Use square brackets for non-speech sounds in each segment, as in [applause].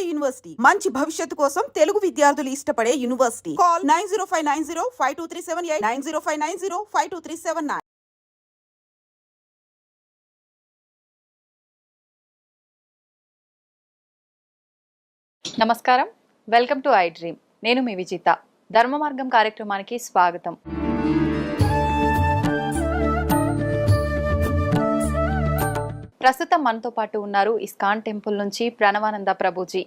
నాడు యూనివర్సిటీ. మంచి భవిష్యత్తు కోసం తెలుగు విద్యార్థులు ఇష్టపడే university. Call nine zero five nine zero five two three seven eight nine zero five nine zero five two three seven nine. నమస్కారం. Welcome to I Dream. నేను మీ విజిత. ధర్మ మార్గం కార్యక్రమానికి స్వాగతం. ప్రస్తుతం మనతో పాటు ఉన్నారు ఇస్కాన్ టెంపుల్ నుంచి ప్రణవానంద ప్రభుజీ.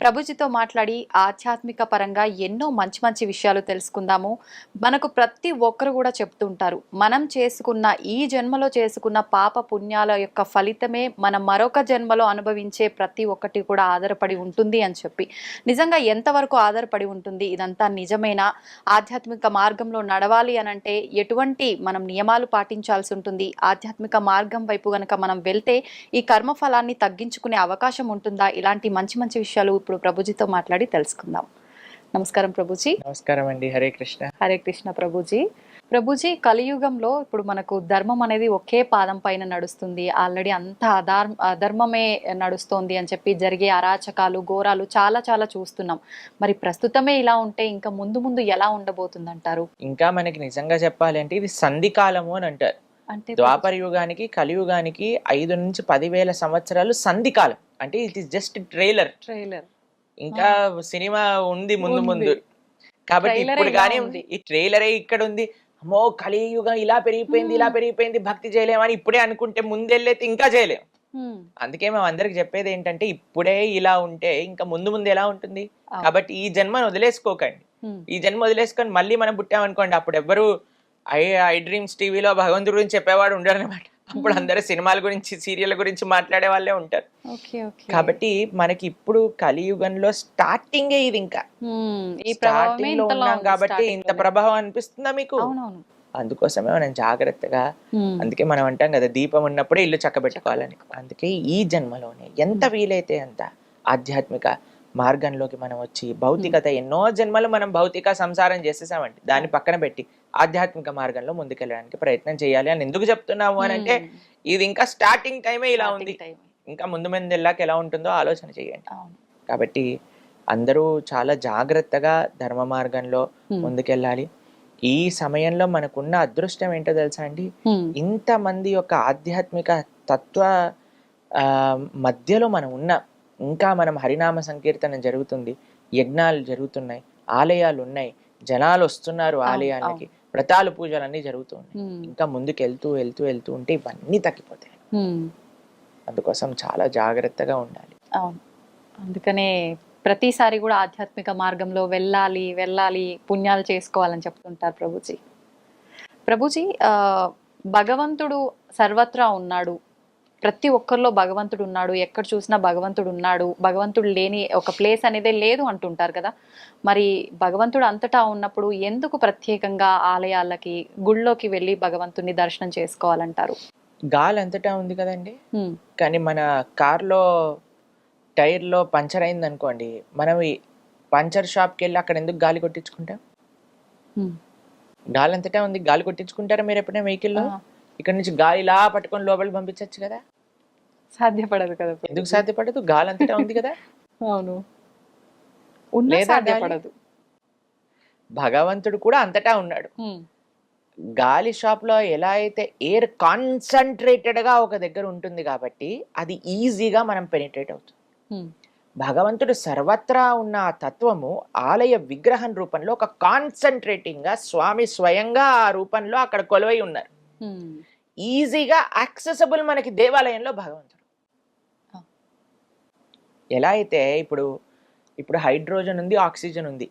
ప్రభుజీతో మాట్లాడి ఆధ్యాత్మిక పరంగా ఎన్నో మంచి మంచి విషయాలు తెలుసుకుందాము. మనకు ప్రతి ఒక్కరు కూడా చెప్తుంటారు మనం చేసుకున్న ఈ జన్మలో చేసుకున్న పాప పుణ్యాల యొక్క ఫలితమే మనం మరొక జన్మలో అనుభవించే ప్రతి ఒక్కటి కూడా ఆధారపడి ఉంటుంది అని చెప్పి. నిజంగా ఎంతవరకు ఆధారపడి ఉంటుంది? ఇదంతా నిజమేనా? ఆధ్యాత్మిక మార్గంలో నడవాలి అని అంటే ఎటువంటి మనం నియమాలు పాటించాల్సి ఉంటుంది? ఆధ్యాత్మిక మార్గం వైపు గనక మనం వెళ్తే ఈ కర్మ ఫలాన్ని తగ్గించుకునే అవకాశం ఉంటుందా? ఇలాంటి మంచి మంచి విషయాలు ఇప్పుడు ప్రభుజీతో మాట్లాడి తెలుసుకుందాం. నమస్కారం ప్రభుజీ. నమస్కారం అండి. హరే కృష్ణ. హరే కృష్ణ ప్రభుజీ. ప్రభుజీ కలియుగంలో ఇప్పుడు మనకు ధర్మం అనేది ఒకే పాదం పైన నడుస్తుంది. ఆల్రెడీ అంత అధర్మ అధర్మమే నడుస్తోంది అని చెప్పి జరిగే అరాచకాలు ఘోరాలు చాలా చాలా చూస్తున్నాం. మరి ప్రస్తుతమే ఇలా ఉంటే ఇంకా ముందు ముందు ఎలా ఉండబోతుంది అంటారు ఇంకా మనకి నిజంగా చెప్పాలి అంటే ఇది సంధికాలము అని అంటారు. అంటే ద్వాపర యుగానికి కలియుగానికి ఐదు నుంచి పదివేల సంవత్సరాలు సంధికాలం అంటే ఇది జస్ట్ ట్రైలర్ ట్రైలర్ ఇంకా సినిమా ఉంది ముందు. ముందు. కాబట్టి ఇప్పుడు కానీ ఉంది. ఈ ట్రైలరే ఇక్కడ ఉంది. అమ్మో కలియుగం ఇలా పెరిగిపోయింది ఇలా పెరిగిపోయింది భక్తి చేయలేమని ఇప్పుడే అనుకుంటే ముందెళ్ళైతే ఇంకా చేయలేం. అందుకే మేము అందరికి చెప్పేది ఏంటంటే ఇప్పుడే ఇలా ఉంటే ఇంకా ముందు ముందు ఎలా ఉంటుంది. కాబట్టి ఈ జన్మను వదిలేసుకోకండి. ఈ జన్మ వదిలేసుకొని మళ్ళీ మనం పుట్టామనుకోండి అప్పుడు ఎవ్వరు ఐ ఐ డ్రీమ్స్ టీవీలో భగవంతుడి గురించి చెప్పేవాడు ఉండరు అనమాట అప్పుడు అందరూ సినిమాల గురించి సీరియల్ గురించి మాట్లాడే వాళ్ళే ఉంటారు. కాబట్టి మనకి ఇప్పుడు కలియుగంలో స్టార్టింగ్ ఇది ఇంకా. స్టార్టింగ్లో ఉన్నాం కాబట్టి ఇంత. ప్రభావం అనిపిస్తుందా మీకు? అందుకోసమే మనం జాగ్రత్తగా. అందుకే మనం అంటాం కదా దీపం ఉన్నప్పుడే ఇల్లు చక్కబెట్టుకోవాలని. అందుకే ఈ జన్మలోనే ఎంత వీలైతే అంత ఆధ్యాత్మిక మార్గంలోకి మనం వచ్చి భౌతికత ఎన్నో జన్మలు మనం భౌతిక సంసారం చేసేసామండి దాన్ని పక్కన పెట్టి ఆధ్యాత్మిక మార్గంలో ముందుకెళ్ళడానికి ప్రయత్నం చేయాలి అని ఎందుకు చెప్తున్నాము అని అంటే ఉమ్. ఇది ఇంకా స్టార్టింగ్ టైమే ఇలా ఉంది. ఇంకా ముందు ముందు వెళ్ళాక ఎలా ఉంటుందో ఆలోచన చేయండి కాబట్టి అందరూ చాలా జాగ్రత్తగా ధర్మ మార్గంలో Hmm. ముందుకెళ్ళాలి ఈ సమయంలో మనకున్న అదృష్టం ఏంటో తెలుసా అండి ఉమ్. ఇంతమంది యొక్క ఆధ్యాత్మిక తత్వ మధ్యలో మనం ఉన్నాం ఇంకా మనం హరినామ సంకీర్తన జరుగుతుంది యజ్ఞాలు జరుగుతున్నాయి ఆలయాలు ఉన్నాయి జనాలు వస్తున్నారు అవును, ఆలయాలకి వ్రతాలు పూజలు అన్నీ జరుగుతున్నాయి ఉమ్. ఇంకా ముందుకు వెళ్తూ వెళ్తూ వెళ్తూ ఉంటే ఇవన్నీ తగ్గిపోతాయి. అందుకోసం చాలా జాగ్రత్తగా ఉండాలి. అవును. అందుకనే ప్రతిసారి కూడా ఆధ్యాత్మిక మార్గంలో వెళ్ళాలి వెళ్ళాలి పుణ్యాలు చేసుకోవాలని చెప్తుంటారు ప్రభుజీ. ప్రభుజీ భగవంతుడు సర్వత్రా ఉన్నాడు. ప్రతి ఒక్కరిలో భగవంతుడు ఉన్నాడు ఎక్కడ చూసినా భగవంతుడు ఉన్నాడు భగవంతుడు లేని ఒక ప్లేస్ అనేదే లేదు అంటుంటారు కదా. మరి భగవంతుడు అంతటా ఉన్నప్పుడు ఎందుకు ప్రత్యేకంగా ఆలయాలకి గుళ్ళోకి వెళ్ళి భగవంతుని దర్శనం చేసుకోవాలంటారు? గాలి అంతటా ఉంది కదండి. కానీ మన కార్లో టైర్లో పంచర్ అయింది అనుకోండి మనం పంచర్ షాప్కి వెళ్ళి అక్కడ ఎందుకు గాలి కొట్టించుకుంటాం. గాలి అంతటా ఉంది గాలి కొట్టించుకుంటారా మీరు ఎప్పుడైనా వెహికల్లో? ఇక్కడ నుంచి గాలి ఇలా పట్టుకొని లోపలికి పంపించవచ్చు కదా? సాధ్యపడదు కదా ఎందుకు. సాధ్యపడదు? గాలి అంతటా ఉంది కదా? అవును. సాధ్యపడదు. భగవంతుడు కూడా అంతటా ఉన్నాడు. గాలి షాప్లో ఎలా అయితే ఎయిర్ కాన్సన్ట్రేటెడ్గా ఒక దగ్గర ఉంటుంది కాబట్టి అది ఈజీగా మనం పెనిట్రేట్ అవుతుంది. భగవంతుడు సర్వత్రా ఉన్న ఆ తత్వము ఆలయ విగ్రహం రూపంలో ఒక కాన్సన్ట్రేటింగ్గా స్వామి స్వయంగా ఆ రూపంలో అక్కడ కొలువై ఉన్నారు. ఈజీగా యాక్సెసబుల్ మనకి దేవాలయంలో భగవంతుడు. ఎలా అయితే ఇప్పుడు ఇప్పుడు హైడ్రోజన్ ఉంది ఆక్సిజన్ ఉంది.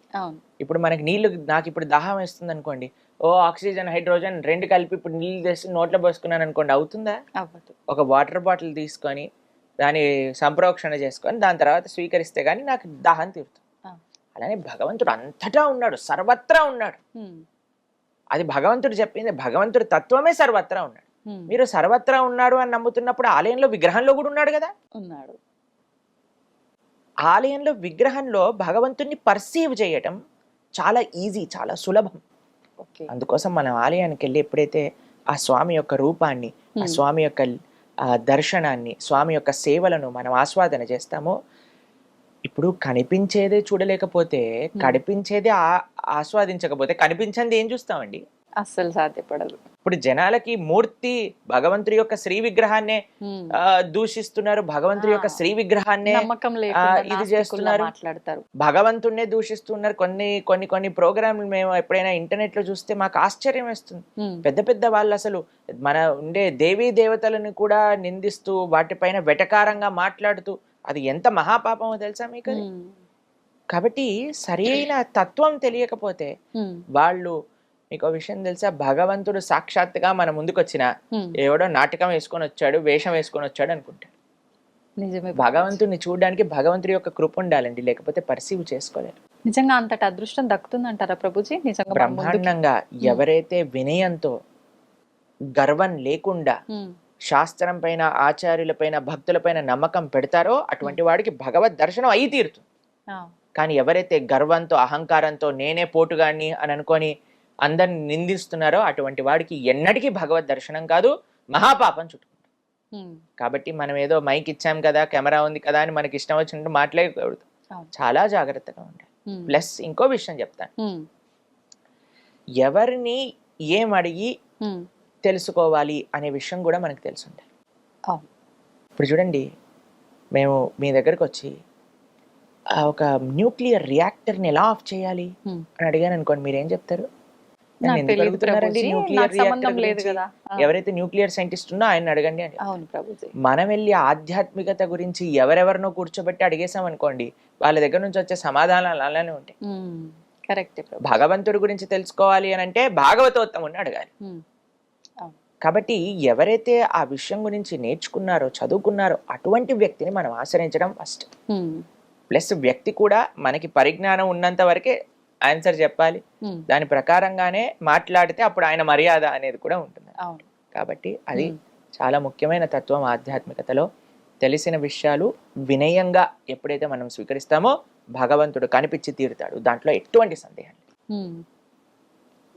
ఇప్పుడు మనకి నీళ్ళు నాకు ఇప్పుడు దాహం వేస్తుంది అనుకోండి ఓ ఆక్సిజన్ హైడ్రోజన్ రెండు కలిపి ఇప్పుడు నీళ్ళు తెచ్చి నోట్లో పోసుకున్నాను అనుకోండి అవుతుందా ఒక వాటర్ బాటిల్ తీసుకొని దాని సంప్రోక్షణ చేసుకొని దాని తర్వాత స్వీకరిస్తే కానీ నాకు దాహం తీరుతుంది. అలానే భగవంతుడు అంతటా ఉన్నాడు సర్వత్రా ఉన్నాడు. అది భగవంతుడు చెప్పింది భగవంతుడు తత్వమే సర్వత్రా ఉన్నాడు. మీరు సర్వత్రా ఉన్నాడు అని నమ్ముతున్నప్పుడు ఆలయంలో విగ్రహంలో కూడా ఉన్నాడు కదా? ఉన్నాడు. ఆలయంలో విగ్రహంలో భగవంతుణ్ణి పర్సీవ్ చేయటం చాలా ఈజీ చాలా సులభం. అందుకోసం మనం ఆలయానికి వెళ్ళి ఎప్పుడైతే ఆ స్వామి యొక్క రూపాన్ని ఆ. స్వామి యొక్క ఆ దర్శనాన్ని స్వామి యొక్క సేవలను మనం ఆస్వాదన చేస్తామో ఇప్పుడు కనిపించేదే చూడలేకపోతే కనిపించేదే ఆ- ఆస్వాదించకపోతే కనిపించింది ఏం చూస్తామండి అస్సలు సాధ్యపడదు ఇప్పుడు జనాలకి మూర్తి భగవంతుడి యొక్క శ్రీ విగ్రహాన్నే దూషిస్తున్నారు భగవంతుడి యొక్క. శ్రీ విగ్రహాన్నే ఇది చేస్తున్నారు. మాట్లాడతారు భగవంతుడినే దూషిస్తున్నారు కొన్ని కొన్ని కొన్ని ప్రోగ్రాంలు మేము ఎప్పుడైనా ఇంటర్నెట్లో చూస్తే మాకు ఆశ్చర్యం వేస్తుంది. పెద్ద పెద్ద వాళ్ళు అసలు మన ఉండే దేవీ దేవతలను కూడా నిందిస్తూ వాటిపైన వెటకారంగా మాట్లాడుతూ అది ఎంత మహాపాపమో తెలుసా మీకు. కాబట్టి సరైన తత్వం తెలియకపోతే. వాళ్ళు మీకు విషయం తెలుసా భగవంతుడు సాక్షాత్తుగా మన ముందుకు వచ్చిన. ఎవడో నాటకం వేసుకొని వచ్చాడు వేషం వేసుకొని వచ్చాడు అనుకుంటాడు నిజమే భగవంతుడిని చూడడానికి భగవంతుడి యొక్క కృప ఉండాలండి లేకపోతే పర్సీవ్ చేసుకోలేరు నిజంగా అంతటి అదృష్టం దక్కుతుందంటారా ప్రభుజీ నిజంగా బ్రహ్మాండంగా ఎవరైతే వినయంతో గర్వం లేకుండా. శాస్త్రం పైన ఆచార్యుల పైన భక్తుల పైన నమ్మకం పెడతారో అటువంటి వాడికి భగవద్ దర్శనం అయి తీరుతుంది. కానీ ఎవరైతే గర్వంతో అహంకారంతో నేనే పోటుగాడిని అని అనుకొని అందరిని నిందిస్తున్నారో అటువంటి వాడికి ఎన్నటికీ భగవద్ దర్శనం కాదు మహాపాపం చుట్టుకుంటాం. కాబట్టి మనం ఏదో మైక్ ఇచ్చాం కదా కెమెరా ఉంది కదా అని మనకి ఇష్టం వచ్చినట్టు మాట్లాడకూడదు. చాలా జాగ్రత్తగా ఉండాలి. ప్లస్ ఇంకో విషయం చెప్తాను. ఎవరిని ఏం అడిగి. తెలుసుకోవాలి అనే విషయం కూడా మనకు తెలిసి ఉండాలి. ఇప్పుడు చూడండి మేము మీ దగ్గరకు వచ్చి ఒక న్యూక్లియర్ రియాక్టర్ని ఎలా ఆఫ్ చేయాలి. అని అడిగాను అనుకోండి మీరు ఏం చెప్తారు. ఎవరైతే న్యూక్లియర్ సైంటిస్ట్ ఉన్నా ఆయన అడగండి అని. మనం వెళ్ళి ఆధ్యాత్మికత గురించి ఎవరెవరినో కూర్చోబెట్టి అడిగేసాం అనుకోండి వాళ్ళ దగ్గర నుంచి వచ్చే సమాధానాలు అలానే ఉంటాయి. కరెక్టే భగవంతుడి గురించి తెలుసుకోవాలి అని అంటే భాగవతోత్తముని అడగాలి. కాబట్టి ఎవరైతే ఆ విషయం గురించి నేర్చుకున్నారో చదువుకున్నారో అటువంటి వ్యక్తిని మనం ఆశ్రయించడం ఫస్ట్. ప్లస్ వ్యక్తి కూడా మనకి పరిజ్ఞానం ఉన్నంత వరకే ఆన్సర్ చెప్పాలి. దాని ప్రకారంగానే మాట్లాడితే అప్పుడు ఆయన మర్యాద అనేది కూడా ఉంటుంది కాబట్టి అది. చాలా ముఖ్యమైన తత్వం ఆధ్యాత్మికతలో తెలిసిన విషయాలు వినయంగా ఎప్పుడైతే మనం స్వీకరిస్తామో భగవంతుడు కనిపించి తీరుతాడు దాంట్లో ఎటువంటి సందేహం లేదు.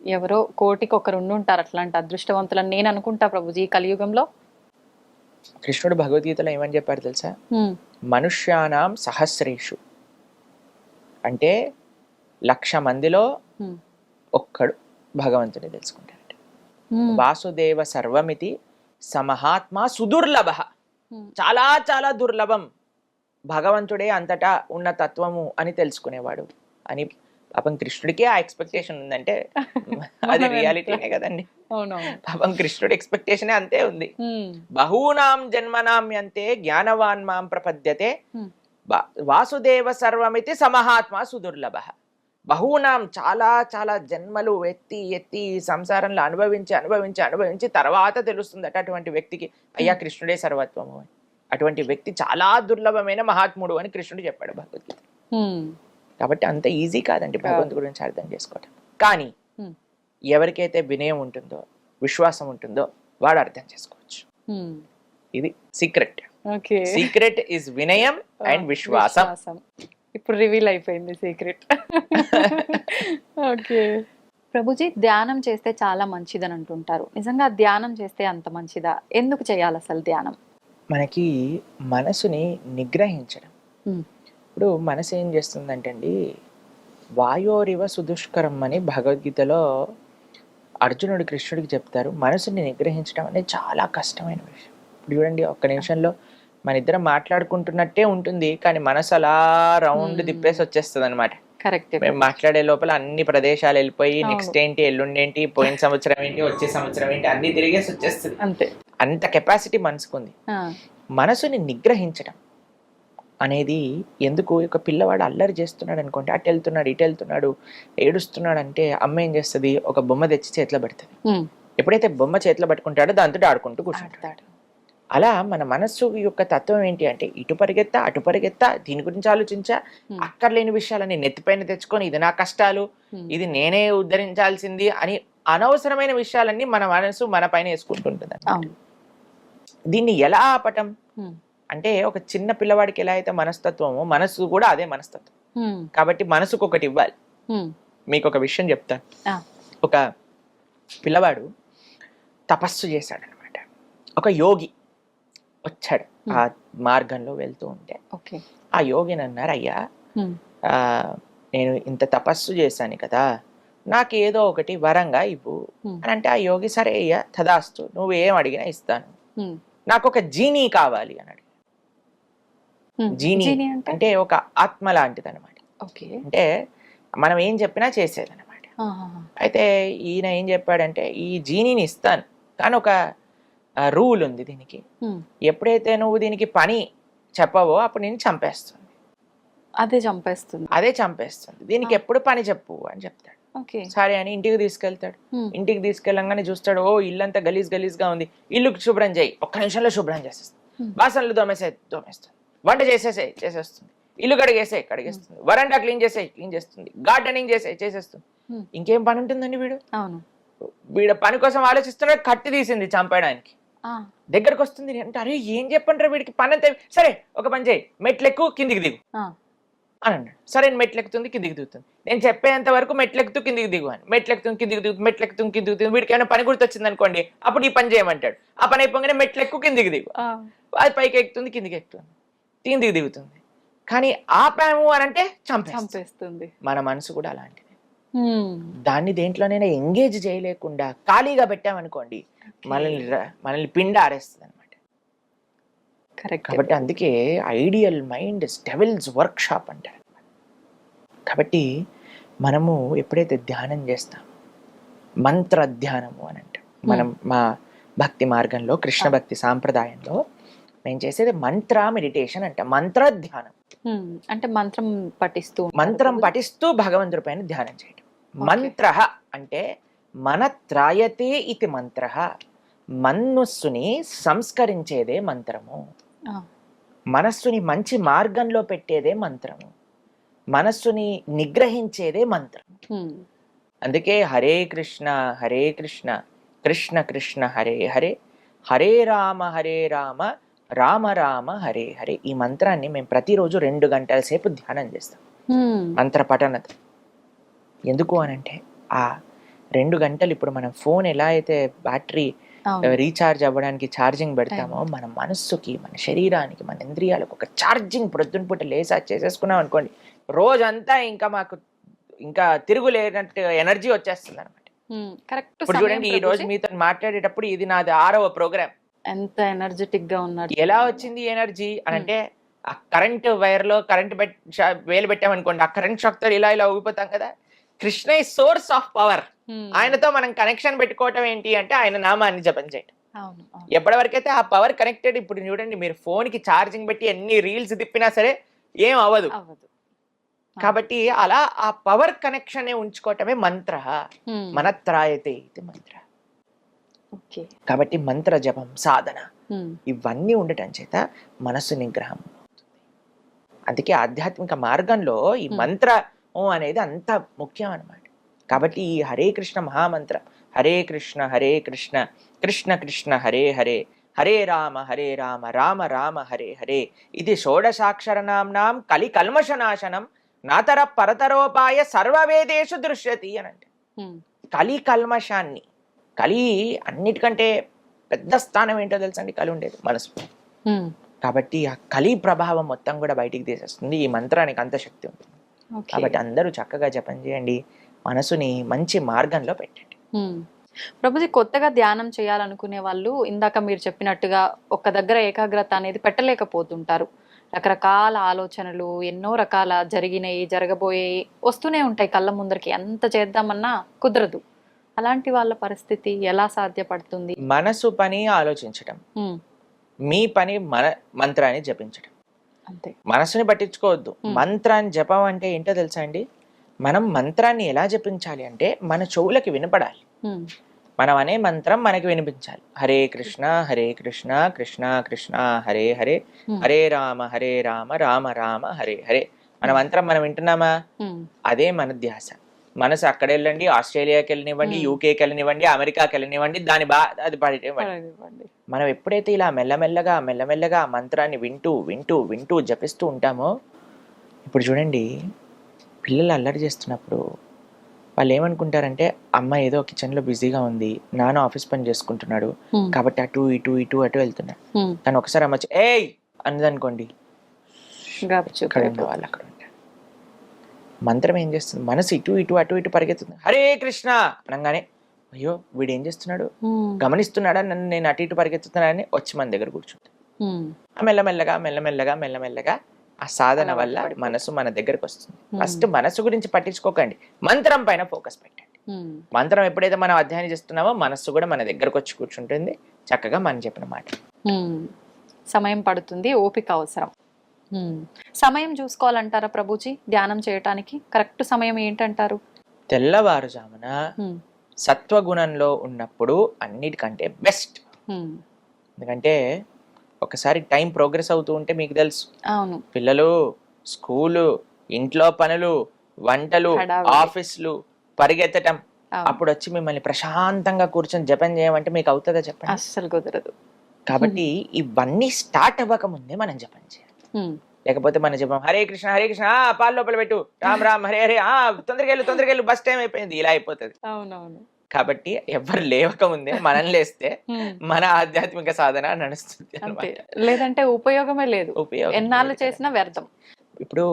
ఎవరో కోటికి ఒకరు ఉంటారు అట్లాంటి అదృష్టవంతులని నేను అనుకుంటా ప్రభుజీ కలియుగంలో కృష్ణుడు భగవద్గీతలో ఏమని చెప్పారు తెలుసా. మనుష్యానాం సహస్రేషు అంటే లక్ష మందిలో. ఒక్కడు భగవంతుని తెలుసుకుంటాడు. వాసుదేవ సర్వమితి సమహాత్మ సుదుర్లభ. చాలా చాలా దుర్లభం భగవంతుడే అంతటా ఉన్న తత్వము అని తెలుసుకునేవాడు అని పాపం కృష్ణుడికే ఆ ఎక్స్పెక్టేషన్ ఉందంటే [laughs] అది రియాలిటీనే కదండి. పాపం కృష్ణుడి ఎక్స్పెక్టేషనే అంతే ఉంది. బహూనాం జన్మనామ్యంతే జ్ఞానవాన్ మాం ప్రపద్యతే. వాసుదేవ సర్వమితి సమహాత్మ సుదుర్లభ. బహూనాం చాలా చాలా జన్మలు ఎత్తి ఎత్తి సంసారంలో అనుభవించి అనుభవించి అనుభవించి తర్వాత తెలుస్తుందట అటువంటి వ్యక్తికి అయ్యా కృష్ణుడే సర్వత్వము అని. అటువంటి వ్యక్తి చాలా దుర్లభమైన మహాత్ముడు అని కృష్ణుడు చెప్పాడు భగవద్గీత. కాబట్టి అంత ఈజీ కాదండి భగవంతు గురించి అర్థం చేసుకోవటం. కానీ. ఎవరికైతే వినయం ఉంటుందో విశ్వాసం ఉంటుందో వాడు అర్థం చేసుకోవచ్చు. ఇది సీక్రెట్. ఓకే. సీక్రెట్ ఇస్ వినయం అండ్ విశ్వాసం. ఇప్పుడు రివీల్ అయిపోయింది సీక్రెట్. ఓకే. ప్రభుజీ ధ్యానం చేస్తే చాలా మంచిదని అంటుంటారు. నిజంగా ధ్యానం చేస్తే అంత మంచిదా? ఎందుకు చేయాలి అసలు ధ్యానం? మనకి మనసుని నిగ్రహించడం. ఇప్పుడు మనసు ఏం చేస్తుందంటే అండి వాయోరివ సుదుష్కరం అని భగవద్గీతలో అర్జునుడు కృష్ణుడికి చెప్తారు. మనసుని నిగ్రహించడం అనేది చాలా కష్టమైన విషయం. ఇప్పుడు చూడండి ఒక్క నిమిషంలో మన ఇద్దరం మాట్లాడుకుంటున్నట్టే ఉంటుంది కానీ మనసు అలా రౌండ్. తిప్పేసి వచ్చేస్తుంది అనమాట కరెక్ట్ మేము మాట్లాడే లోపల అన్ని ప్రదేశాలు వెళ్ళిపోయి. నెక్స్ట్ ఏంటి ఎల్లుండి ఏంటి పోయిన సంవత్సరం ఏంటి వచ్చే సంవత్సరం ఏంటి అన్ని తిరిగేసి వచ్చేస్తుంది. అంతే. అంత కెపాసిటీ మనసుకుంది. మనసుని నిగ్రహించడం. అనేది ఎందుకు ఒక పిల్లవాడు అల్లరి చేస్తున్నాడు అనుకోండి అటు వెళ్తున్నాడు ఇటు వెళ్తున్నాడు ఏడుస్తున్నాడు అంటే అమ్మ ఏం చేస్తుంది? ఒక బొమ్మ తెచ్చి చేతిలో పెడుతుంది. ఎప్పుడైతే బొమ్మ చేతిలో పట్టుకుంటాడో దాంతో ఆడుకుంటూ కూర్చుంటాడు. అలా మన మనస్సు యొక్క తత్వం ఏంటి అంటే ఇటు పరిగెత్తా అటు పరిగెత్తా దీని గురించి ఆలోచించా. అక్కర్లేని విషయాలని నెత్తిపైన తెచ్చుకొని ఇది నా కష్టాలు ఇది నేనే ఉద్ధరించాల్సింది అని అనవసరమైన విషయాలన్నీ మన మనసు మన పైన వేసుకుంటుంటుంది దీన్ని ఎలా ఆపటం? అంటే ఒక చిన్న పిల్లవాడికి ఎలా అయితే మనస్తత్వమో మనసు కూడా అదే మనస్తత్వం. కాబట్టి మనసుకు ఒకటి ఇవ్వాలి. మీకు ఒక విషయం చెప్తాను. ఒక పిల్లవాడు తపస్సు చేశాడు అనమాట ఒక యోగి వచ్చాడు ఆ మార్గంలో వెళ్తూ ఉంటే. ఓకే. ఆ యోగిని అన్నారు అయ్యా నేను ఇంత తపస్సు చేశాను కదా నాకు ఏదో ఒకటి వరంగా ఇవ్వు. అని అంటే ఆ యోగి సరే అయ్యా తదాస్తు నువ్వు ఏం అడిగినా ఇస్తాను. నాకు ఒక జీనీ కావాలి అని అడిగాను హ్మ్. జీనీ జీనీ అంటే? ఒక ఆత్మ లాంటిది అనమాట అంటే మనం ఏం చెప్పినా చేసేది అనమాట. అయితే ఈయన ఏం చెప్పాడంటే ఈ జీనీని ఇస్తాను. కానీ ఒక రూల్ ఉంది దీనికి. హ్మ్. ఎప్పుడైతే నువ్వు దీనికి పని చెప్పవో అప్పుడు నేను చంపేస్తుంది. అదే చంపేస్తుంది. అదే చంపేస్తుంది. దీనికి. ఎప్పుడు పని చెప్పు అని చెప్తాడు. ఓకే. సరే అని ఇంటికి తీసుకెళ్తాడు. హ్మ్. ఇంటికి తీసుకెళ్ళంగానే చూస్తాడు ఓ ఇల్లంతా గలీజ్ గలీజ్గా ఉంది. ఇల్లు శుభ్రం చేయి. ఒక్క నిమిషంలో శుభ్రం చేసేస్తుంది Hmm. బాసనలు దోమేసే దోమేస్తుంది వంట చేసేసే చేసేస్తుంది. ఇల్లు కడిగేసే కడిగేస్తుంది. వరండా క్లీన్ చేసే క్లీన్ చేస్తుంది. గార్డెనింగ్ చేసే చేసేస్తుంది. Hmm. ఇంకేం పని ఉంటుందండి వీడు? అవును. వీడు పని కోసం ఆలోచిస్తున్నాడు కత్తి తీసింది చంపేయడానికి. దగ్గరకు వస్తుంది అంటే అరే ఏం చెప్పంటారా వీడికి పని అంతా? సరే ఒక పని చేయి మెట్లెక్కు కిందికి దిగు. అని అన్నాడు. సరే మెట్లు ఎక్కుతుంది కిందికి దిగుతుంది. నేను చెప్పేంత వరకు మెట్లు ఎక్కుతూ కిందికి దిగు అని. మెట్లు ఎక్కుతుంది కిందికి దిగు మెట్లు ఎక్కుతుంది కిందికి దిగు. వీడికి ఏమైనా పని గుర్తొచ్చింది అనుకోండి అప్పుడు ఈ పని చేయమంటాడు. ఆ పని అయిపోగానే మెట్లు ఎక్కు కిందికి దిగు. అది పైకి ఎక్కుతుంది కిందికి ఎక్కుతుంది కిందికి దిగుతుంది. కానీ ఆపాము అని అంటే చంపేస్తుంది. మన మనసు కూడా అలాంటిది. దాన్ని దేంట్లోనైనా ఎంగేజ్ చేయలేకుండా ఖాళీగా పెట్టామనుకోండి మనల్ని మనల్ని పిండ ఆరేస్తుంది అనమాట కరెక్ట్. కాబట్టి అందుకే ideal mind devils work shop అంటారు కాబట్టి మనము ఎప్పుడైతే ధ్యానం చేస్తాం మంత్ర ధ్యానము అని అంటాం మనం మా భక్తి మార్గంలో కృష్ణ భక్తి సాంప్రదాయంలో మేము చేసేది మంత్ర మెడిటేషన్ అంట మంత్ర ధ్యానం. అంటే మంత్రం పఠిస్తూ మంత్రం? పఠిస్తూ భగవంతుడి పైన ధ్యానం చేయడం మంత్ర అంటే మన త్రాయతే ఇది మంత్ర మనస్సుని సంస్కరించేదే మంత్రము. మనస్సుని మంచి మార్గంలో పెట్టేదే మంత్రము మనస్సుని నిగ్రహించేదే మంత్రం. అందుకే హరే కృష్ణ హరే కృష్ణ కృష్ణ కృష్ణ హరే హరే హరే రామ హరే రామ రామ రామ హరే హరే. ఈ మంత్రాన్ని మేము ప్రతిరోజు రెండు గంటల సేపు ధ్యానం చేస్తాం. మంత్ర పఠనత ఎందుకు అని అంటే ఆ రెండు గంటలు ఇప్పుడు మనం ఫోన్ ఎలా అయితే బ్యాటరీ. రీఛార్జ్ అవ్వడానికి ఛార్జింగ్ పెడతామో మన మనస్సుకి మన శరీరానికి మన ఇంద్రియాలకు ఒక ఛార్జింగ్ ప్రొద్దున పూట లేసా చేసేసుకున్నాం అనుకోండి రోజంతా ఇంకా మాకు ఇంకా తిరుగులేనట్టు ఎనర్జీ వచ్చేస్తుంది అనమాట ఇప్పుడు చూడండి ఈ రోజు. మీతో మాట్లాడేటప్పుడు ఇది నాది ఆరవ ప్రోగ్రామ్ ఎంత ఎనర్జెటిక్గా ఉన్నారు ఎలా వచ్చింది ఎనర్జీ అని అంటే ఆ కరెంట్ వైర్లో కరెంట్ వేలు పెట్టామనుకోండి ఆ కరెంట్ షాక్తో ఇలా ఇలా ఊగిపోతాం కదా? Krishna source of power. ఆయనతో మనం కనెక్షన్ పెట్టుకోవటం ఏంటి అంటే ఆయన నామాన్ని జపం చేయటం అవును అవును. ఎప్పటి వరకైతే ఆ పవర్ కనెక్టెడ్ ఇప్పుడు చూడండి మీరు ఫోన్కి ఛార్జింగ్ పెట్టి ఎన్ని రీల్స్ తిప్పినా సరే ఏం అవ్వదు. కాబట్టి అలా ఆ పవర్ కనెక్షన్ ఉంచుకోవటమే మంత్ర. మనత్రాయతే ఇది మంత్ర. కాబట్టి మంత్ర జపం సాధన. ఇవన్నీ ఉండటం చేత మనస్సు నిగ్రహం అందుకే ఆధ్యాత్మిక మార్గంలో ఈ. మంత్రం అనేది అంత ముఖ్యం అన్నమాట కాబట్టి ఈ హరే కృష్ణ మహామంత్ర హరే కృష్ణ హరే కృష్ణ కృష్ణ కృష్ణ హరే హరే హరే రామ హరే రామ రామ రామ హరే హరే ఇది షోడశాక్షరనాంనాం కలి కల్మషనాశనం నాతర పరతరోపాయ సర్వవేదేషు దృశ్యతి అని అంటే. కలి కల్మషాన్ని కలి అన్నిటికంటే పెద్ద స్థానం ఏంటో తెలుసండి? కలి ఉండేది మనసు. కాబట్టి ఆ కలి ప్రభావం మొత్తం కూడా బయటికి తీసేస్తుంది. ఈ మంత్రానికి అంత శక్తి ఉంది. కాబట్టి అందరూ చక్కగా జపం చేయండి. మనసుని మంచి మార్గంలో పెట్టండి. ప్రభుజీ కొత్తగా ధ్యానం చేయాలనుకునే వాళ్ళు ఇందాక మీరు చెప్పినట్టుగా ఒక దగ్గర ఏకాగ్రత అనేది పెట్టలేకపోతుంటారు. రకరకాల ఆలోచనలు ఎన్నో రకాల జరిగినాయి జరగబోయేవి వస్తూనే ఉంటాయి కళ్ళ ముందరికి. ఎంత చేద్దామన్నా కుదరదు. అలాంటి వాళ్ళ పరిస్థితి ఎలా సాధ్యపడుతుంది? మనసు పని ఆలోచించడం. మీ పని మన మంత్రాన్ని జపించడం అంతే. మనసుని పట్టించుకోవద్దు. మంత్రాన్ని జపం అంటే ఏంటో తెలుసా అండి? మనం మంత్రాన్ని ఎలా జపించాలి అంటే మన చెవులకి వినపడాలి. మనం అనే మంత్రం మనకి వినిపించాలి. హరే కృష్ణ హరే కృష్ణ కృష్ణ కృష్ణ హరే హరే. హరే రామ హరే రామ రామ రామ హరే హరే మన మంత్రం మనం వింటున్నామా. అదే మన ధ్యాస. మనసు అక్కడ వెళ్ళండి ఆస్ట్రేలియాకి వెళ్ళనివ్వండి. యూకేకి వెళ్ళనివ్వండి అమెరికాకి వెళ్ళనివ్వండి దాని బా అది పడేవ్వండి. మనం ఎప్పుడైతే ఇలా మెల్లమెల్లగా మెల్లమెల్లగా మంత్రాన్ని వింటూ వింటూ వింటూ జపిస్తూ ఉంటామో ఇప్పుడు చూడండి పిల్లలు అల్లరి చేస్తున్నప్పుడు వాళ్ళు ఏమనుకుంటారంటే అమ్మ ఏదో కిచెన్లో బిజీగా ఉంది నాన్న ఆఫీస్ పని చేసుకుంటున్నాడు. కాబట్టి అటు ఇటు ఇటు అటు వెళ్తున్నాడు. తను ఒకసారి అమ్మ ఏయ్ అన్నదనుకోండి. వాళ్ళు అక్కడ మంత్రం ఏం చేస్తుంది? మనసు ఇటు ఇటు అటు ఇటు పరిగెత్తుంది హరే కృష్ణ! అనగానే అయ్యో వీడు ఏం చేస్తున్నాడు గమనిస్తున్నాడా? నన్ను నేను అటు ఇటు పరిగెత్తుతున్నానని వచ్చి మన దగ్గర కూర్చుంటాడు ఆ మెల్లమెల్లగా మెల్లమెల్లగా మెల్లమెల్లగా ఆ సాధన వల్ల మనసు మన దగ్గరకు వస్తుంది. ఫస్ట్ మనసు గురించి పట్టించుకోకండి. మంత్రం పైన ఫోకస్ పెట్టండి. మంత్రం ఎప్పుడైతే మనం అధ్యయనం చేస్తున్నామో మనస్సు కూడా మన దగ్గరకు వచ్చి కూర్చుంటుంది. చక్కగా మనం చెప్పిన మాట సమయం పడుతుంది. ఓపిక అవసరం. సమయం చూసుకోవాలంటారా ప్రభుజీ ధ్యానం చేయటానికి కరెక్ట్ సమయం ఏంటంటారు తెల్లవారుజామున. సత్వగుణంలో ఉన్నప్పుడు అన్నిటికంటే బెస్ట్. ఎందుకంటే ఒకసారి టైం ప్రోగ్రెస్ అవుతూ ఉంటే మీకు తెలుసు అవును పిల్లలు స్కూలు ఇంట్లో పనులు వంటలు. ఆఫీసులు పరిగెత్తటం. అప్పుడు వచ్చి మిమ్మల్ని ప్రశాంతంగా కూర్చొని జపం చేయమంటే మీకు అవుతుందా చెప్పండి అస్సలు కుదరదు కాబట్టి ఇవన్నీ స్టార్ట్ అవ్వక ముందే మనం జపం చేయాలి. లేకపోతే మన జపం హరే కృష్ణ హరే కృష్ణ ఆ, పాలు లోపల పెట్టు. రామ్ రామ్ హరే హరే ఆ తొందరగా వెళ్ళు తొందరగా వెళ్ళు బస్ టైం అయిపోయింది. ఇలా అయిపోతుంది. అవునవును. కాబట్టి ఎవరు లేవక ముందే మనం లేస్తే మ్మ్. మన ఆధ్యాత్మిక సాధన నడుస్తుంది. లేదంటే ఉపయోగమే లేదు. ఉపయోగం ఎన్నాళ్ళు. చేసినా వ్యర్థం. ఇప్పుడు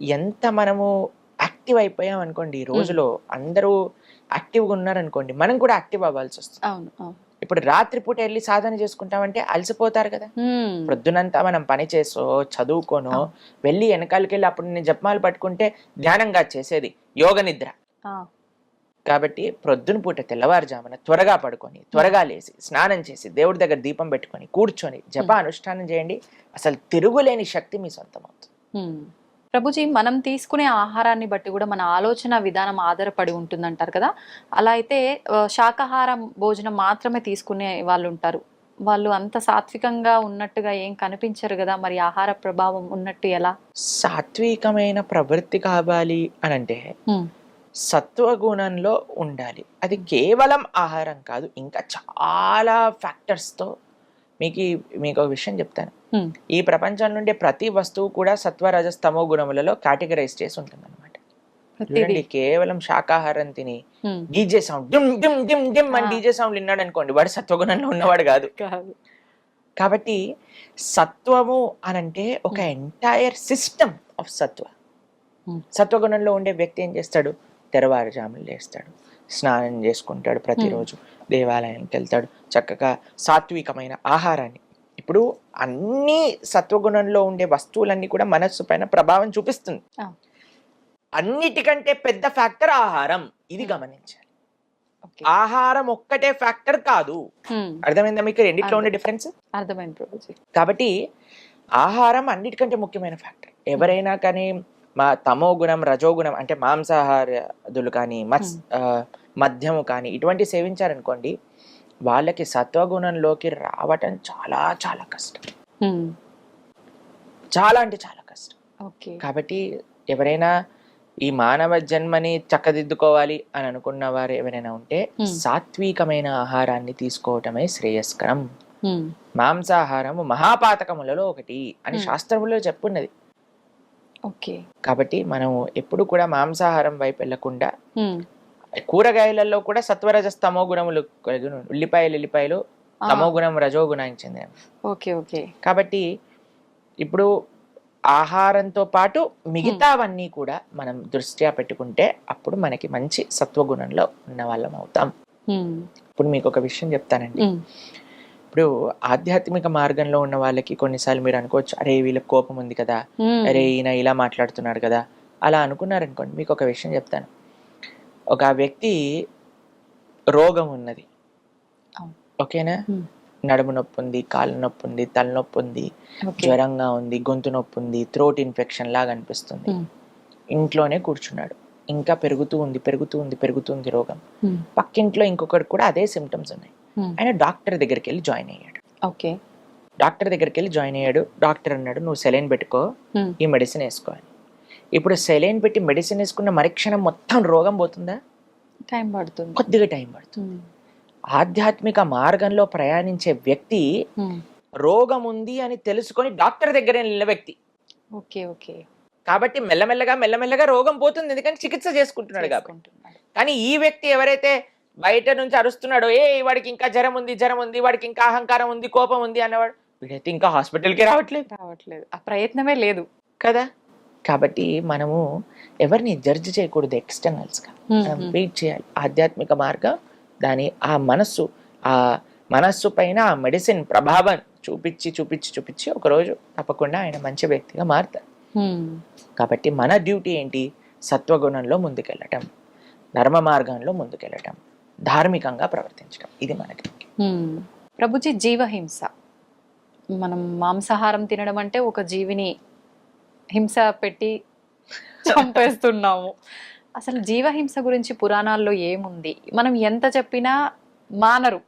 ఎంత మనము యాక్టివ్ అయిపోయాం అనుకోండి ఈ రోజులో అందరూ యాక్టివ్గా ఉన్నారనుకోండి మనం కూడా యాక్టివ్ అవ్వాల్సి వస్తుంది. అవును అవును. ఇప్పుడు రాత్రిపూట వెళ్ళి సాధన చేసుకుంటామంటే అలసిపోతారు కదా. ప్రొద్దునంతా మనం పని చేసో చదువుకోనో వెళ్ళి వెనకాలకి వెళ్ళి అప్పుడు నేను జపమాలు పట్టుకుంటే ధ్యానంగా చేసేది యోగ నిద్ర. కాబట్టి ప్రొద్దున పూట తెల్లవారుజామున త్వరగా పడుకొని త్వరగా లేచి స్నానం చేసి దేవుడి దగ్గర దీపం పెట్టుకొని కూర్చొని జప అనుష్ఠానం చేయండి అసలు తిరుగులేని శక్తి మీ సొంతం అవుతుంది మ్మ్. ప్రభుజీ మనం తీసుకునే ఆహారాన్ని బట్టి కూడా మన ఆలోచన విధానం ఆధారపడి ఉంటుందంటారు కదా? అలా అయితే శాకాహారం భోజనం మాత్రమే తీసుకునే వాళ్ళు ఉంటారు వాళ్ళు అంత సాత్వికంగా ఉన్నట్టుగా ఏం కనిపించరు కదా? మరి ఆహార ప్రభావం ఉన్నట్టు ఎలా? సాత్వికమైన ప్రవృత్తి కావాలి అని అంటే. సత్వగుణంలో ఉండాలి. అది కేవలం ఆహారం కాదు. ఇంకా చాలా ఫ్యాక్టర్స్తో మీకు మీకు ఒక విషయం చెప్తాను. ఈ ప్రపంచం నుండి ప్రతి వస్తువు కూడా సత్వ రజస్తమో గుణములలో కేటగరైజ్ చేసి ఉంటుంది అనమాట చూడండి కేవలం శాకాహారం తిని. DJ sound dim dim dim dim అని. డీజే సౌండ్ విన్నాడు అనుకోండి వాడు సత్వగుణంలో ఉన్నవాడు కాదు. కాదు. కాబట్టి సత్వము అనంటే ఒక ఎంటైర్ సిస్టమ్ ఆఫ్ సత్వ. సత్వగుణంలో ఉండే వ్యక్తి ఏం చేస్తాడు? తెరవారుజాములు లేస్తాడు. స్నానం చేసుకుంటాడు ప్రతిరోజు. దేవాలయానికి వెళ్తాడు. చక్కగా సాత్వికమైన ఆహారాన్ని ఇప్పుడు అన్ని సత్వగుణంలో ఉండే వస్తువులన్నీ కూడా మనస్సు పైన ప్రభావం చూపిస్తుంది. అన్నిటికంటే పెద్ద ఫ్యాక్టర్ ఆహారం. ఇది గమనించాలి. ఆహారం ఒక్కటే ఫ్యాక్టర్ కాదు. అర్థమైందా మీకు? రెండిట్లో ఉండే డిఫరెన్స్? అర్థమైంది కాబట్టి ఆహారం అన్నిటికంటే ముఖ్యమైన ఫ్యాక్టర్. ఎవరైనా కానీ మా తమో గుణం రజో గుణం అంటే మాంసాహారదులు కానీ మత్స్ మద్యము కానీ ఇటువంటి సేవించారనుకోండి వాళ్ళకి సత్వగుణంలోకి రావటం చాలా చాలా కష్టం. చాలా అంటే చాలా కష్టం ఓకే కాబట్టి ఎవరైనా ఈ మానవ జన్మని చక్కదిద్దుకోవాలి అని అనుకున్న వారు ఎవరైనా ఉంటే. సాత్వికమైన ఆహారాన్ని తీసుకోవటమే శ్రేయస్కరం. మాంసాహారము మహాపాతకములలో ఒకటి అని. శాస్త్రములో చెప్పున్నది ఓకే కాబట్టి మనం ఎప్పుడు కూడా మాంసాహారం వైపు వెళ్ళకుండా. కూరగాయలలో కూడా సత్వరజస్తమో గుణములు కలిగి ఉన్నాయి. ఉల్లిపాయలు ఎల్లిపాయలు ఆ, తమో గుణం రజో గుణానికి చెందినవి ఓకే ఓకే కాబట్టి ఇప్పుడు ఆహారంతో పాటు మిగతావన్నీ కూడా మనం దృష్ట్యా పెట్టుకుంటే అప్పుడు మనకి మంచి సత్వగుణంలో ఉన్న వాళ్ళం అవుతాం. ఇప్పుడు మీకు ఒక విషయం చెప్తానండి. ఇప్పుడు ఆధ్యాత్మిక మార్గంలో ఉన్న వాళ్ళకి కొన్నిసార్లు మీరు అనుకోవచ్చు అరే వీళ్ళకి కోపం ఉంది కదా. అరే ఈయన ఇలా మాట్లాడుతున్నాడు కదా అలా అనుకున్నారనుకోండి మీకు ఒక విషయం చెప్తాను ఒక వ్యక్తి రోగం ఉన్నది. ఓకేనా. నడుము నొప్పి ఉంది కాళ్ళ నొప్పి ఉంది తలనొప్పి ఉంది జ్వరంగా ఉంది గొంతు నొప్పి ఉంది థ్రోట్ ఇన్ఫెక్షన్ లాగా అనిపిస్తుంది. ఇంట్లోనే కూర్చున్నాడు ఇంకా పెరుగుతూ ఉంది పెరుగుతూ ఉంది పెరుగుతుంది రోగం. పక్కింట్లో ఇంకొకటి కూడా అదే సిమ్టమ్స్ ఉన్నాయి. ఆయన డాక్టర్ దగ్గరికి వెళ్ళి జాయిన్ అయ్యాడు ఓకే డాక్టర్ దగ్గరికి వెళ్ళి జాయిన్ అయ్యాడు డాక్టర్ అన్నాడు నువ్వు సెలైన్ పెట్టుకో. ఈ మెడిసిన్ వేసుకో అని ఇప్పుడు సెలైన్ పెట్టి మెడిసిన్ వేసుకున్న మరుక్షణం మొత్తం రోగం పోతుందా? టైం పడుతుంది. కొద్దిగా టైం పడుతుంది. ఆధ్యాత్మిక మార్గంలో ప్రయాణించే వ్యక్తి. రోగం ఉంది అని తెలుసుకొని డాక్టర్ దగ్గర వెళ్ళిన వ్యక్తి. Okay okay. కాబట్టి మెల్లమెల్లగా మెల్లమెల్లగా రోగం పోతుంది. ఎందుకంటే చికిత్స చేసుకుంటున్నాడు కాబట్టి. కానీ ఈ వ్యక్తి ఎవరైతే బయట నుంచి అరుస్తున్నాడో ఏ వాడికి ఇంకా జ్వరం ఉంది జ్వరం ఉంది వాడికి ఇంకా అహంకారం ఉంది కోపం ఉంది అన్నవాడు వీడైతే ఇంకా హాస్పిటల్కి రావట్లేదు. రావట్లేదు. ఆ ప్రయత్నమే లేదు. కదా? కాబట్టి మనము ఎవరిని జడ్జి చేయకూడదు ఎక్స్టర్నల్స్గా వెయిట్ చేయాలి. ఆధ్యాత్మిక మార్గం దాని ఆ మనస్సు ఆ మనస్సు పైన ఆ మెడిసిన్ ప్రభావం చూపించి చూపించి చూపించి ఒకరోజు తప్పకుండా ఆయన మంచి వ్యక్తిగా మారుతారు. కాబట్టి మన డ్యూటీ ఏంటి? సత్వగుణంలో ముందుకెళ్ళటం ధర్మ మార్గంలో ముందుకెళ్ళటం ధార్మికంగా ప్రవర్తించడం ఇది మనకి. ప్రభుజీ జీవహింస. మనం మాంసాహారం తినడం అంటే ఒక జీవిని హింస పెట్టి చంపేస్తున్నాము. అసలు జీవహింస గురించి పురాణాల్లో ఏముంది? మనం ఎంత చెప్పినా మానరు.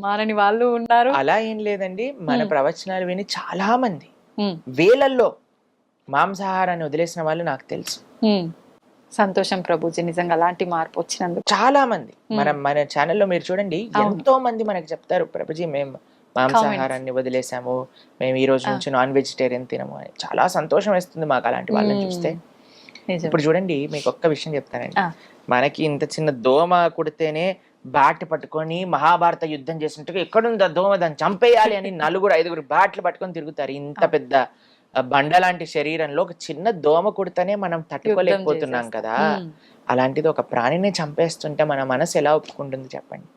మానని వాళ్ళు ఉన్నారు. అలా ఏం లేదండి. మన. ప్రవచనాలు విని చాలా మంది వేలల్లో మాంసాహారాన్ని వదిలేసిన వాళ్ళు నాకు తెలుసు. సంతోషం ప్రభుజీ నిజంగా అలాంటి మార్పు వచ్చినందుకు. చాలా మంది. మనం మన ఛానల్లో మీరు చూడండి. ఎంతో మంది మనకి చెప్తారు ప్రభుజీ మేము మాంసాహారాన్ని వదిలేసాము మేము ఈ రోజు. నుంచి నాన్ వెజిటేరియన్ తినము అని చాలా సంతోషం వేస్తుంది మాకు అలాంటి వాళ్ళని. చూస్తే. ఇప్పుడు చూడండి మీకు ఒక్క విషయం చెప్తానండి. మనకి ఇంత చిన్న దోమ కుడితేనే బ్యాట్ పట్టుకొని మహాభారత యుద్ధం చేసినట్టుగా ఎక్కడుంది ఆ దోమ దాన్ని చంపేయాలి అని [laughs] నలుగురు ఐదుగురు బ్యాట్లు పట్టుకొని తిరుగుతారు ఇంత. పెద్ద బండ లాంటి శరీరంలో ఒక చిన్న దోమ కుడితేనే మనం తట్టుకోలేకపోతున్నాం. కదా. అలాంటిది ఒక ప్రాణిని చంపేస్తుంటే మన మనసు ఎలా ఒప్పుకుంటుంది చెప్పండి.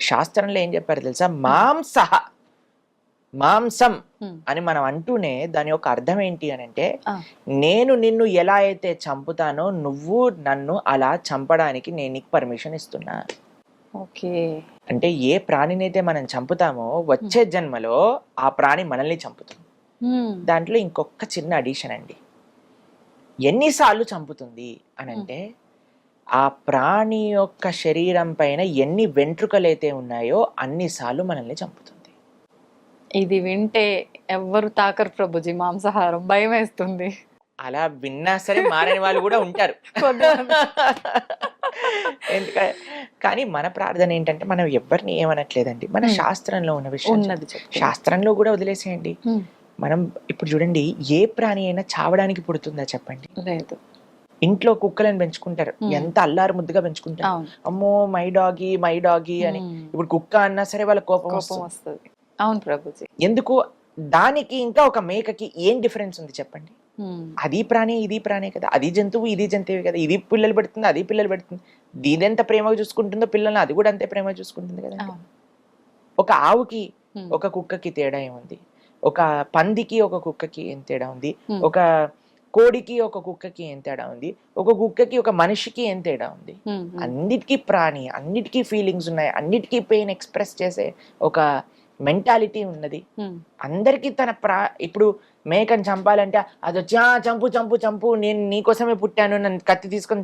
శాస్త్రంలో ఏం చెప్పారు తెలుసా? మాంస మాంసం. అని మనం అంటూనే దాని యొక్క అర్థం ఏంటి అని అంటే. నేను నిన్ను ఎలా అయితే చంపుతానో నువ్వు నన్ను అలా చంపడానికి నేను నీకు పర్మిషన్ ఇస్తున్నా. ఓకే. అంటే ఏ ప్రాణినైతే మనం చంపుతామో వచ్చే జన్మలో ఆ ప్రాణి మనల్ని చంపుతుంది. దాంట్లో ఇంకొక చిన్న అడిషన్ అండి. ఎన్నిసార్లు చంపుతుంది అని అంటే ఆ ప్రాణి యొక్క శరీరం పైన ఎన్ని వెంట్రుకలైతే ఉన్నాయో అన్నిసార్లు మనల్ని చంపుతుంది ఇది వింటే ఎవ్వరు తాకరు ప్రభుజీ మాంసాహారం భయం వేస్తుంది అలా విన్నా సరే మారని వాళ్ళు కూడా ఉంటారు. [laughs] ఎందుకంటే కానీ మన ప్రార్థన ఏంటంటే మనం ఎవరిని ఏమనట్లేదండి మన. శాస్త్రంలో ఉన్న విషయం. శాస్త్రంలో కూడా వదిలేసేయండి. మనం ఇప్పుడు చూడండి ఏ ప్రాణి అయినా చావడానికి పుడుతుందా చెప్పండి లేదు ఇంట్లో కుక్కలను పెంచుకుంటారు. ఎంత అల్లారు ముద్దుగా పెంచుకుంటారు. అమ్మో మై డాగి మై డాగి అని. ఇప్పుడు కుక్క అన్నా సరే వాళ్ళ కోపం కోపం వస్తుంది. అవును ప్రభుజీ. ఎందుకు? దానికి ఇంకా ఒక మేకకి ఏం డిఫరెన్స్ ఉంది చెప్పండి. అది ప్రాణి ఇది ప్రాణి కదా. అది జంతువు ఇది జంతువు కదా. ఇది పిల్లలు పెడుతుంది అది పిల్లలు పెడుతుంది. దీదెంత ప్రేమగా చూసుకుంటుందో పిల్లల్ని అది కూడా అంతే ప్రేమగా చూసుకుంటుంది కదా ఒక ఆవుకి. ఒక కుక్కకి తేడా ఏముంది? ఒక పందికి ఒక కుక్కకి ఏం తేడా ఉంది. ఒక కోడికి ఒక కుక్కకి ఏం తేడా ఉంది ఒక కుక్కకి ఒక మనిషికి ఏం తేడా ఉంది. అన్నిటికీ ప్రాణి అన్నిటికీ ఫీలింగ్స్ ఉన్నాయి అన్నిటికీ పెయిన్ ఎక్స్ప్రెస్ చేసే ఒక మెంటాలిటీ ఉన్నది. అందరికీ తన ప్రా ఇప్పుడు మేకని చంపాలంటే అది వచ్చి "ఆ, చంపు చంపు చంపు నేను నీకోసమే పుట్టాను నన్ను కత్తి తీసుకొని